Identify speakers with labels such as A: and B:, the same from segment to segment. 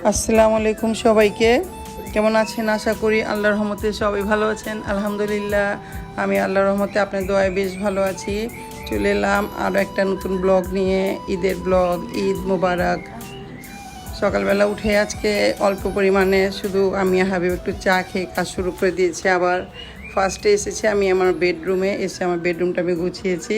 A: আসসালামু আলাইকুম সবাইকে। কেমন আছেন? আশা করি আল্লাহর রহমতে সবাই ভালো আছেন। আলহামদুলিল্লাহ, আমি আল্লাহর রহমতে আপনার দোয়ায় বেশ ভালো আছি। চলে এলাম আরও একটা নতুন ব্লগ নিয়ে। ঈদের ব্লগ, ঈদ মোবারক। সকালবেলা উঠে আজকে অল্প পরিমাণে শুধু আমি হাবিব একটু চা খেয়ে কাজ শুরু করে দিয়েছি। আবার ফার্স্টে এসেছি আমি আমার বেডরুমে এসে আমার বেডরুমটা আমি গুছিয়েছি।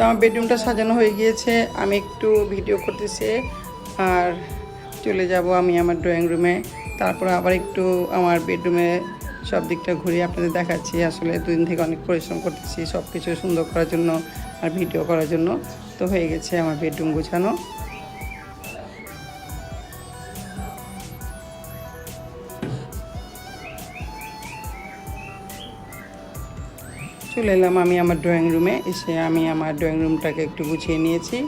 A: তো আমার বেডরুমটা সাজানো হয়ে গিয়েছে, আমি একটু ভিডিও করতেছি, আর চলে যাব আমি আমার ড্রয়িং রুমে তারপর আবার একটু আমার বেডরুমে সব দিকটা ঘুরে আপনাদের দেখাচ্ছি, আসলে দুদিন থেকে অনেক পরিশ্রম করতেছি সব কিছু সুন্দর করার জন্য আর ভিডিও করার জন্য। তো হয়ে গেছে আমার বেডরুম গোছানো। চলে এলাম আমি আমার ড্রয়িং রুমে এসে আমি আমার ড্রয়িং রুমটাকে একটু গুছিয়ে নিয়েছি।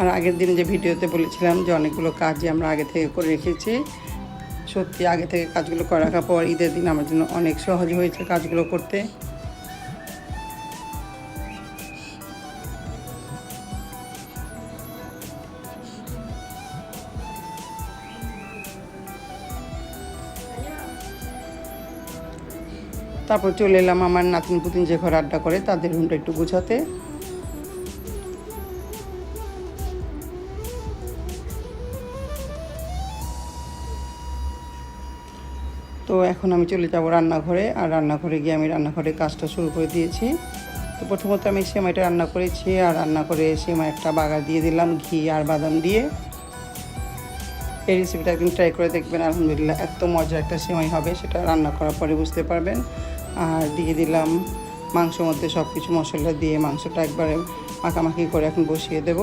A: আর আগের দিন যে ভিডিওতে বলেছিলাম যে অনেকগুলো কাজই আমরা আগে থেকে করে রেখেছি, সত্যি আগে থেকে কাজগুলো করে রাখার পর ঈদের দিন আমার জন্য অনেক সহজ হয়েছে কাজগুলো করতে। তারপর চলে এলাম আমার নাতিন পুতিন যে ঘরে আড্ডা করে, তাদের রুমটা একটু গুছাতে। তো এখন আমি চলে যাব রান্নাঘরে, আর রান্নাঘরে গিয়ে আমি রান্নাঘরে কাজটা শুরু করে দিয়েছি। তো প্রথমত আমি সেমাইটা রান্না করেছি, আর রান্না করে সেমাই একটা বাগার দিয়ে দিলাম ঘি আর বাদাম দিয়ে। এই রেসিপিটা একদিন ট্রাই করে দেখবেন, আলহামদুলিল্লাহ, এত মজার একটা সেমাই হবে, সেটা রান্না করার পরে বুঝতে পারবেন। আর দিয়ে দিলাম মাংসর মধ্যে সব কিছু মশলা দিয়ে মাংসটা একবারে মাখামাখি করে এখন বসিয়ে দেব।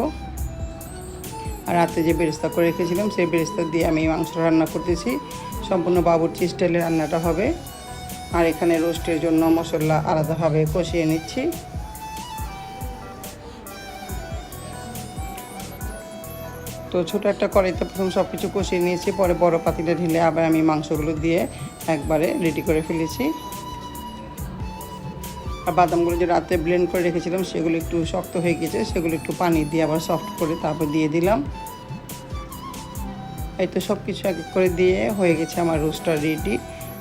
A: আর রাতে যে বেরেস্তা করে রেখেছিলাম, সেই বেরেস্তা দিয়ে আমি মাংস রান্না করতেছি। সম্পূর্ণ বাবুর্চি স্টাইলের রান্নাটা হবে। আর এখানে রোস্টের জন্য মশলা আলাদাভাবে কষিয়ে নিচ্ছি। তো ছোটো একটা কড়াইতে প্রথম সব কিছু কষিয়ে নিয়েছি, পরে বড় পাতিলে ঢেলে আবার আমি মাংসগুলো দিয়ে একবারে রেডি করে ফেলেছি। আর বাদামগুলো যে রাতে ব্লেন্ড করে রেখেছিলাম, সেগুলো একটু শক্ত হয়ে গেছে, সেগুলো একটু পানি দিয়ে আবার সফট করে তারপর দিয়ে দিলাম। এই তো সব কিছু এক করে দিয়ে হয়ে গেছে আমার রোস্টার রেডি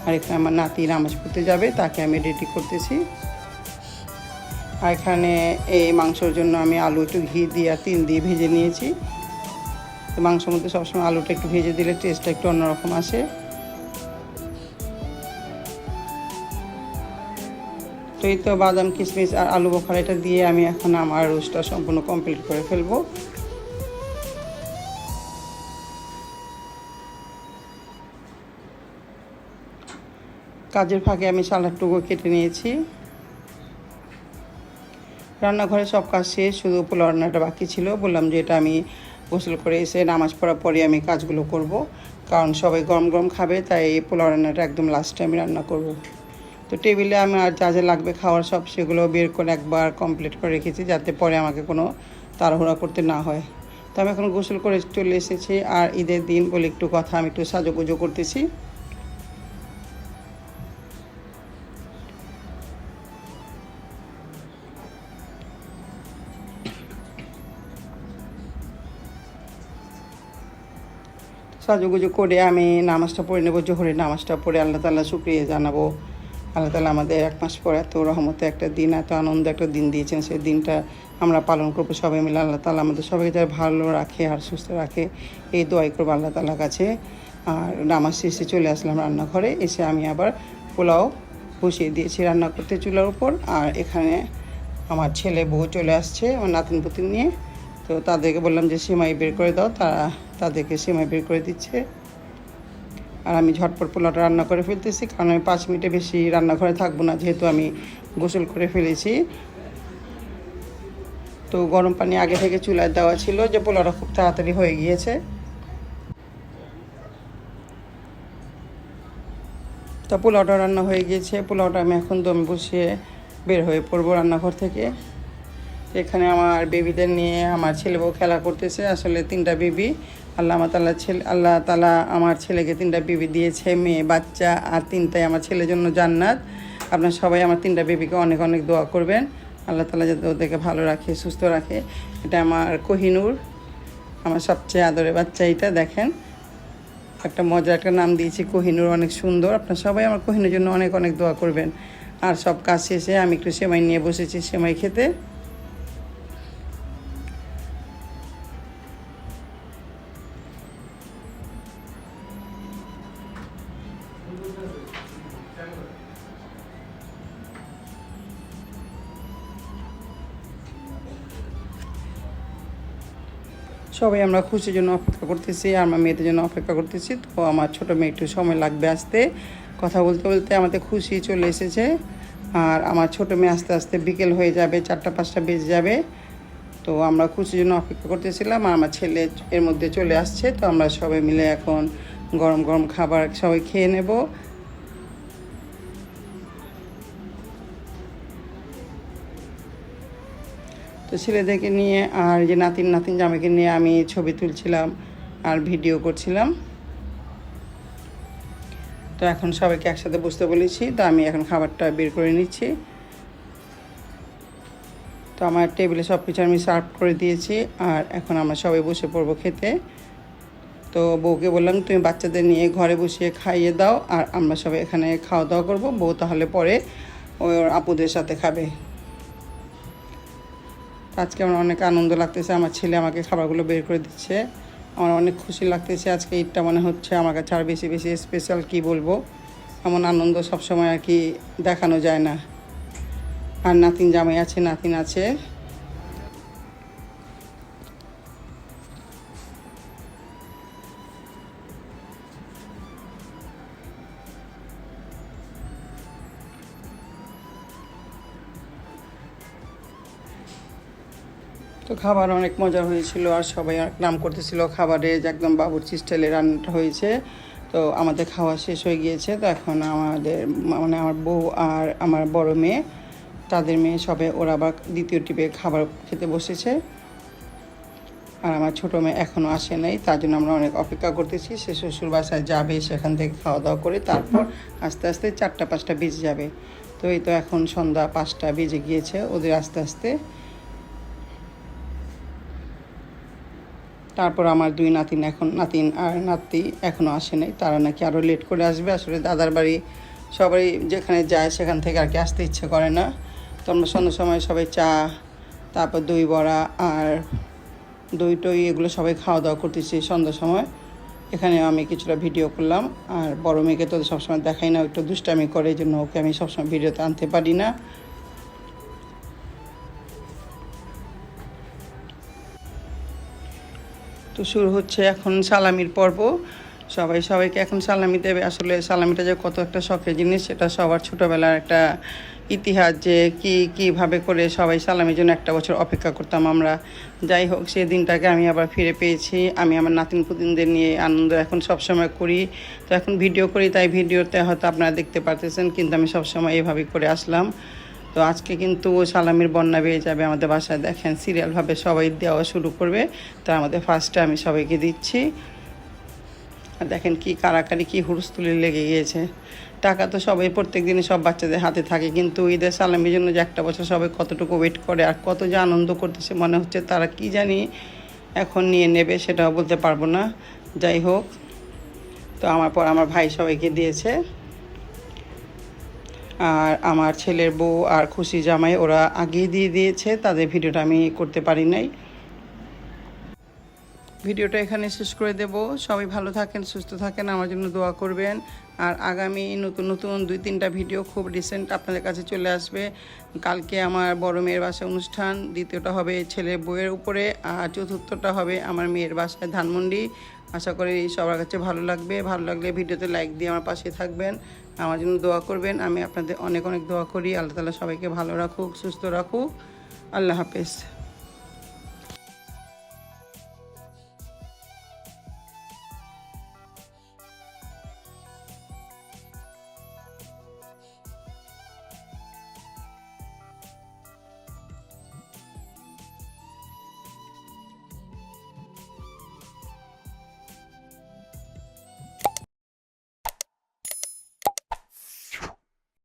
A: আর এখানে আমার নাতি নামাজ পড়তে যাবে, তাকে আমি রেডি করতেছি। আর এখানে এই মাংসর জন্য আমি আলু একটু ঘি দিয়ে আর তিল দিয়ে ভেজে নিয়েছি। তো মাংসের মধ্যে সবসময় আলুটা একটু ভেজে দিলে টেস্টটা একটু অন্যরকম আসে। তো এই তো বাদাম, কিশমিশ আর আলু বোখারা এটা দিয়ে আমি এখন আমার রোস্টটা সম্পূর্ণ কমপ্লিট করে ফেলব। কাজের ফাঁকে আমি সালাডটুকু কেটে নিয়েছি। রান্নাঘরে সব কাজ শেষ, শুধু পোলাও রান্নাটা বাকি ছিল। বললাম যে এটা আমি গোসল করে এসে নামাজ পড়ার পরে আমি কাজগুলো করব, কারণ সবাই গরম গরম খাবে, তাই এই পোলাও রান্নাটা একদম লাস্টে আমি রান্না করব। তো টেবিলে আমি আর যা যা লাগবে খাওয়ার সব সেগুলো বের করে একবার কমপ্লিট করে রেখেছি যাতে পরে আমাকে কোনো তাড়াহুড়া করতে না হয়। তো আমি এখন গোসল করে চলে এসেছি আর ঈদের দিন বলে একটু কথা আমি একটু সাজুগুজো করতেছি। সাজুগুজু করে আমি নামাজটা পড়ে নেব, জোহরের নামাজটা পড়ে আল্লাহ তাল্লাহ শুক্রিয়া জানাব। আল্লাহ তালা আমাদের এক মাস পর এত রহমতে একটা দিন, এত আনন্দ একটা দিন দিয়েছেন। সেই দিনটা আমরা পালন করব সবাই মিলে। আল্লাহ তালা আমাদের সবাইকে যারা ভালো রাখে আর সুস্থ রাখে। এই দোয়াই করব আল্লাহ তালার কাছে। আর নামাজ শেষে চলে আসলাম রান্নাঘরে। এসে আমি আবার পোলাও বসিয়ে দিয়েছি রান্না করতে চুলার উপর। আর এখানে আমার ছেলে বউ চলে আসছে, আমার নাতিন পুতিন নিয়ে। তো তাদেরকে বললাম যে, সেমাই বের করে দাও। তারা তাদেরকে সেমাই বের করে দিচ্ছে। আর আমি ঝটপট পোলাওটা রান্না করে ফেলতেছি, কারণ আমি পাঁচ মিনিটে বেশি রান্নাঘরে থাকব না, যেহেতু আমি গোসল করে ফেলেছি। তো গরম পানি আগে থেকে চুলায় দেওয়া ছিল যে পোলাওটা খুব তাড়াতাড়ি হয়ে গিয়েছে। তো পোলাওটা রান্না হয়ে গিয়েছে, পোলাওটা আমি এখন দমে বসিয়ে বের হয়ে পড়ব রান্নাঘর থেকে। এখানে আমার বেবিদের নিয়ে আমার ছেলে বউ খেলা করতেছে, আসলে তিনটা বেবি আল্লাহ তাল্লাহ ছেলে আল্লাহ তালা আমার ছেলেকে তিনটা বেবি দিয়েছে, মেয়ে, বাচ্চা আর তিনটাই আমার ছেলের জন্য জান্নাত। আপনার সবাই আমার তিনটা বেবিকে অনেক অনেক দোয়া করবেন। আল্লাহ তালা যাতে ওদেরকে ভালো রাখে, সুস্থ রাখে। এটা আমার কোহিনুর, আমার সবচেয়ে আদরের বাচ্চা এটা, দেখেন। একটা মজার একটা নাম দিয়েছি, কোহিনুর, অনেক সুন্দর। আপনার সবাই আমার কোহিনুর জন্য অনেক অনেক দোয়া করবেন। আর সব কাজ শেষে আমি একটু সেমাই নিয়ে বসেছি, সেমাই খেতে। সবাই আমরা খুশির জন্য অপেক্ষা করতেছি, আর আমার মেয়েদের জন্য অপেক্ষা করতেছি। তো আমার ছোটো মেয়ে একটু সময় লাগবে আসতে। কথা বলতে বলতে আমাদের খুশি চলে এসেছে। আর আমার ছোটো মেয়ে আস্তে আস্তে বিকেল হয়ে যাবে, চারটা পাঁচটা বেজে যাবে। তো আমরা খুশির জন্য অপেক্ষা করতেছিলাম, আর আমার ছেলে এর মধ্যে চলে আসছে। তো আমরা সবাই মিলে এখন গরম গরম খাবার সবাই খেয়ে নেব। তো ছেলেদেরকে নিয়ে আর যে নাতিন নাতিন জামাইকে নিয়ে আমি ছবি তুলছিলাম আর ভিডিও করছিলাম। তো এখন সবাইকে একসাথে বসতে বলেছি। তো আমি এখন খাবারটা বের করে নিচ্ছি। তো আমার টেবিলে সব কিছু আমি সার্ভ করে দিয়েছি আর এখন আমরা সবাই বসে পড়ব খেতে। তো বউকে বললাম, তুমি বাচ্চাদের নিয়ে ঘরে বসিয়ে খাইয়ে দাও আর আমরা সবাই এখানে খাওয়া দাওয়া করব। বউ তাহলে পরে ওর আপুদের সাথে খাবে। আজকে আমার অনেক আনন্দ লাগতেছে, আমার ছেলে আমাকে খাবারগুলো বের করে দিচ্ছে। আমার অনেক খুশি লাগতেছে, আজকে ঈদটা মনে হচ্ছে আমার কাছে আর বেশি বেশি স্পেশাল কি বলব? এমন আনন্দ সবসময় আর কি দেখানো যায় না। আর নাতিন জামাই আছে, নাতিন আছে। তো খাবার অনেক মজার হয়েছিল আর সবাই নাম করতেছিল খাবারে যে একদম বাবুর্চি স্টাইলে রান্নাটা হয়েছে। তো আমাদের খাওয়া শেষ হয়ে গিয়েছে। তো এখন আমাদের মানে আমার বউ আর আমার বড় মেয়ে, তাদের মেয়ে সবে ওরা আবার দ্বিতীয় টিপে খাবার খেতে বসেছে। আর আমার ছোটো মেয়ে এখনও আসে নাই, তার জন্য আমরা অনেক অপেক্ষা করতেছি। সে শ্বশুর বাসায় যাবে সেখান থেকে খাওয়া দাওয়া করে তারপর আস্তে আস্তে চারটা পাঁচটা বেজে যাবে। তো এই তো এখন সন্ধ্যা পাঁচটা বেজে গিয়েছে, ওদের আস্তে আস্তে তারপর আমার দুই নাতিন এখন নাতিন আর নাতি এখনও আসে নাই। তারা নাকি আরও লেট করে আসবে। আসলে দাদার বাড়ি সবাই যেখানে যায় সেখান থেকে আর কি আসতে ইচ্ছে করে না। তো আমরা সন্ধ্যার সময় সবাই চা, তারপর দই বড়া আর দই টই এগুলো সবাই খাওয়া দাওয়া করতেছি সন্ধ্যার সময়। এখানে আমি কিছুটা ভিডিও করলাম আর বড় মেয়েকে তো সবসময় দেখাই না, একটু দুষ্টামি করে জন্য ওকে আমি সবসময় ভিডিওতে আনতে পারি না। তো শুরু হচ্ছে এখন সালামির পর্ব। সবাই সবাইকে এখন সালামি দেবে। আসলে সালামিটা যে কত একটা শখের জিনিস, সেটা সবার ছোটোবেলার একটা ইতিহাস যে কি, কীভাবে করে সবাই সালামির জন্য একটা বছর অপেক্ষা করতাম আমরা। যাই হোক, সেই দিনটাকে আমি আবার ফিরে পেয়েছি। আমি আমার নাতিন পুতিনদের নিয়ে আনন্দ এখন সবসময় করি। তো এখন ভিডিও করি, তাই ভিডিওতে হয়তো আপনারা দেখতে পারতেছেন, কিন্তু আমি সবসময় এভাবেই করে আসলাম। তো আজকে কিন্তু সালামির বন্যা বেড়ে যাবে আমাদের বাসায়। দেখেন সিরিয়ালভাবে সবাই দেওয়া শুরু করবে। তো আমাদের ফার্স্টে আমি সবাইকে দিচ্ছি। আর দেখেন কি কারাকারি, কি হুড়স্থুলি লেগে গিয়েছে। টাকা তো সবাই, প্রত্যেক দিনে সব বাচ্চাদের হাতে থাকে। কিন্তু ঈদের সালামির জন্য যে একটা বছর সবাই কতটুকু ওয়েট করে আর কত যে আনন্দ করতেছে, মনে হচ্ছে তারা কি জানি এখন নিয়ে নেবে সেটাও বলতে পারব না। যাই হোক, তো আমার পর আমার ভাই সবাইকে দিয়েছে। আর আমার ছেলের বউ আর খুশি জামাই ওরা আগেই দিয়ে দিয়েছে, তাদের ভিডিওটা আমি করতে পারি নাই। ভিডিওটা এখানে শেষ করে দেব। সবাই ভালো থাকেন, সুস্থ থাকেন, আমার জন্য দোয়া করবেন। আর আগামী নতুন নতুন দুই তিনটা ভিডিও খুব রিসেন্ট আপনাদের কাছে চলে আসবে। কালকে আমার বড় মেয়ের বাসায় অনুষ্ঠান, দ্বিতীয়টা হবে ছেলের বইয়ের উপরে, আর চতুর্থটা হবে আমার মেয়ের বাসায় ধানমন্ডি। আশা করি সবার কাছে ভালো লাগবে। ভালো লাগলে ভিডিওতে লাইক দিয়ে আমার পাশে থাকবেন। আমার জন্য দোয়া করবেন। আমি আপনাদের অনেক অনেক দোয়া করি। আল্লাহ তালা সবাইকে ভালো রাখুক, সুস্থ রাখুক। আল্লাহ হাফেজ।